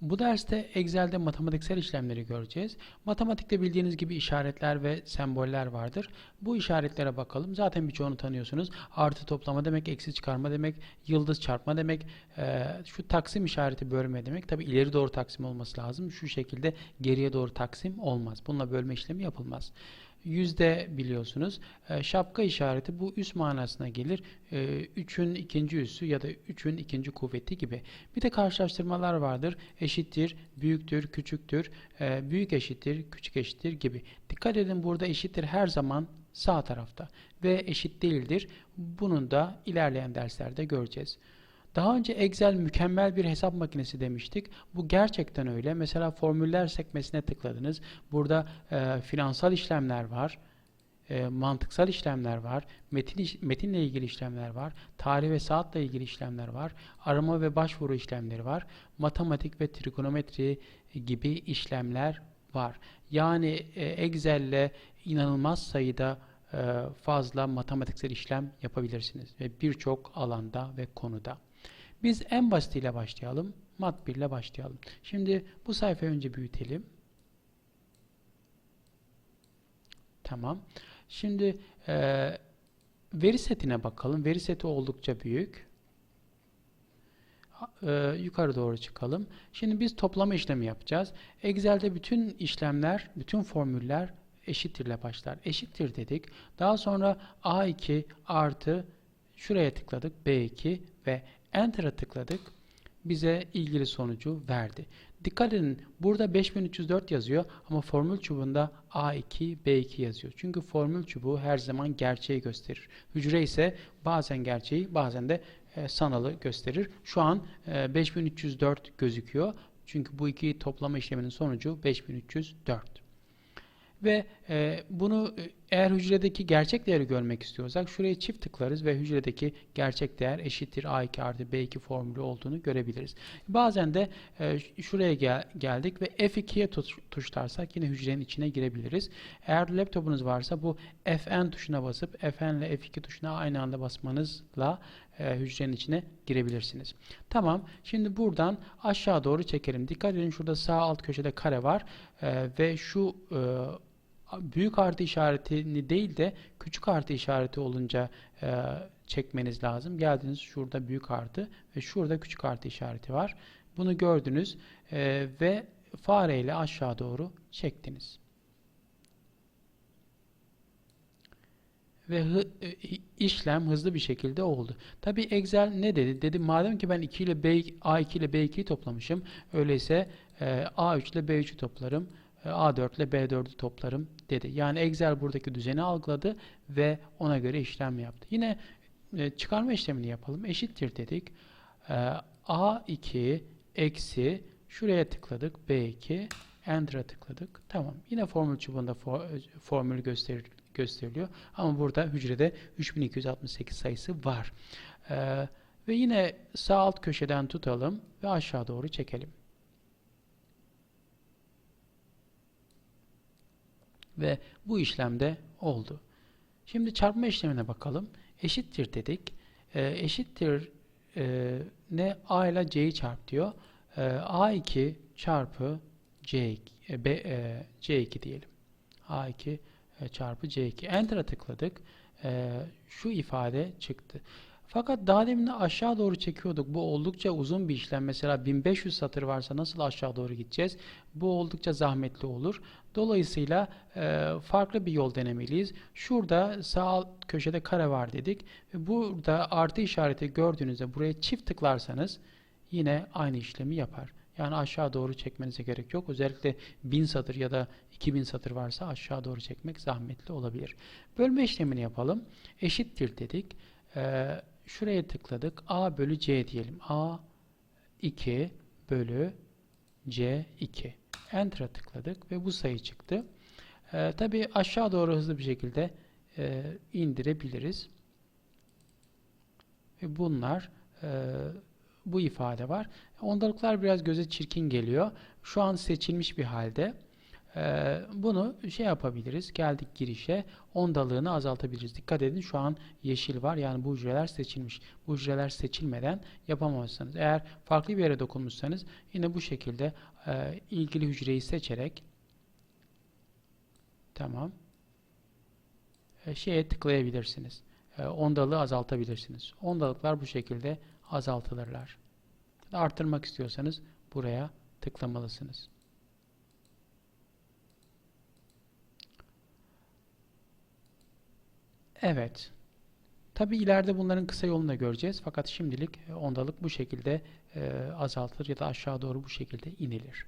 Bu derste Excel'de matematiksel işlemleri göreceğiz. Matematikte bildiğiniz gibi işaretler ve semboller vardır. Bu işaretlere bakalım. Zaten birçoğunu tanıyorsunuz. Artı toplama demek, eksi çıkarma demek, yıldız çarpma demek, eee, şu taksim işareti bölme demek. Tabi ileri doğru taksim olması lazım. Şu şekilde geriye doğru taksim olmaz. Bununla bölme işlemi yapılmaz. Yüzde biliyorsunuz. E, şapka işareti bu üs manasına gelir. E, üçün ikinci üssü ya da üçün ikinci kuvveti gibi. Bir de karşılaştırmalar vardır. Eşittir, büyüktür, küçüktür, e, büyük eşittir, küçük eşittir gibi. Dikkat edin burada eşittir her zaman sağ tarafta ve eşit değildir. Bunun da ilerleyen derslerde göreceğiz. Daha önce Excel mükemmel bir hesap makinesi demiştik. Bu gerçekten öyle. Mesela formüller sekmesine tıkladınız. Burada e, finansal işlemler var. e, mantıksal işlemler var. Metin iş- metinle ilgili işlemler var. Tarih ve saatle ilgili işlemler var. Arama ve başvuru işlemleri var. Matematik ve trigonometri gibi işlemler var. Yani e, Excel'le inanılmaz sayıda e, fazla matematiksel işlem yapabilirsiniz ve birçok alanda ve konuda. Biz en basitiyle başlayalım. Mat 1 ile başlayalım. Şimdi bu sayfayı önce büyütelim. Tamam. Şimdi e, veri setine bakalım. Veri seti oldukça büyük. E, yukarı doğru çıkalım. Şimdi biz toplama işlemi yapacağız. Excel'de bütün işlemler, bütün formüller eşittirle başlar. Eşittir dedik. Daha sonra A2 artı şuraya tıkladık. B2 ve Enter'a tıkladık. Bize ilgili sonucu verdi. Dikkat edin burada 5304 yazıyor ama formül çubuğunda A2, B2 yazıyor. Çünkü formül çubuğu her zaman gerçeği gösterir. Hücre ise bazen gerçeği bazen de e, sanalı gösterir. Şu an e, 5304 gözüküyor. Çünkü bu iki toplama işleminin sonucu 5304. Ve e, bunu e, eğer hücredeki gerçek değeri görmek istiyorsak şuraya çift tıklarız ve hücredeki gerçek değer eşittir A2 artı B2 formülü olduğunu görebiliriz. Bazen de e, şuraya gel- geldik ve F2'ye tuş- tuşlarsak yine hücrenin içine girebiliriz. Eğer laptopunuz varsa bu Fn tuşuna basıp Fn ile F2 tuşuna aynı anda basmanızla e, hücrenin içine girebilirsiniz. Tamam. Şimdi buradan aşağı doğru çekelim. Dikkat edin şurada sağ alt köşede kare var E, ve şu e, büyük artı işaretini değil de küçük artı işareti olunca e, çekmeniz lazım. Geldiniz şurada büyük artı ve şurada küçük artı işareti var. Bunu gördünüz e, ve fareyle aşağı doğru çektiniz. Ve hı- e, işlem hızlı bir şekilde oldu. Tabi Excel ne dedi? Dedi madem ki ben 2 ile B, A2 ile B2'yi toplamışım. Öyleyse e, A3 ile B3'ü toplarım. E, A4 ile B4'ü toplarım dedi. Yani Excel buradaki düzeni algıladı ve ona göre işlem yaptı. Yine e, çıkarma işlemini yapalım. Eşittir dedik. E, A2 eksi şuraya tıkladık. B2 Enter'a tıkladık. Tamam. Yine formül çubuğunda for, formül gösterir, gösteriliyor. Ama burada hücrede 3268 sayısı var. E, ve yine sağ alt köşeden tutalım ve aşağı doğru çekelim. Ve bu işlemde oldu. Şimdi çarpma işlemine bakalım. Eşittir dedik. E, eşittir e, ne A ile C'yi çarp diyor. E, A2 çarpı C2, e, B, e, C2 diyelim. A2 e, çarpı C2. Enter'a tıkladık. E, şu ifade çıktı. Fakat daha demin de aşağı doğru çekiyorduk. Bu oldukça uzun bir işlem. Mesela 1500 satır varsa nasıl aşağı doğru gideceğiz? Bu oldukça zahmetli olur. Dolayısıyla e, farklı bir yol denemeliyiz. Şurada sağ alt köşede kare var dedik. Ve burada artı işareti gördüğünüzde buraya çift tıklarsanız yine aynı işlemi yapar. Yani aşağı doğru çekmenize gerek yok. Özellikle 1000 satır ya da 2000 satır varsa aşağı doğru çekmek zahmetli olabilir. Bölme işlemini yapalım. Eşittir dedik. Ee, şuraya tıkladık. A bölü C diyelim. A 2 bölü C 2. Enter'a tıkladık ve bu sayı çıktı. Ee, Tabi aşağı doğru hızlı bir şekilde e, indirebiliriz. Ve bunlar e, bu ifade var. Ondalıklar biraz göze çirkin geliyor. Şu an seçilmiş bir halde. Ee, bunu şey yapabiliriz. Geldik girişe. Ondalığını azaltabiliriz. Dikkat edin şu an yeşil var. Yani bu hücreler seçilmiş. Bu hücreler seçilmeden yapamazsınız. Eğer farklı bir yere dokunmuşsanız yine bu şekilde e, ilgili hücreyi seçerek tamam e, şeye tıklayabilirsiniz. E, ondalığı azaltabilirsiniz. Ondalıklar bu şekilde azaltılırlar. Arttırmak istiyorsanız buraya tıklamalısınız. Evet. Tabi ileride bunların kısa yolunu da göreceğiz. Fakat şimdilik e, ondalık bu şekilde e, azaltılır ya da aşağı doğru bu şekilde inilir.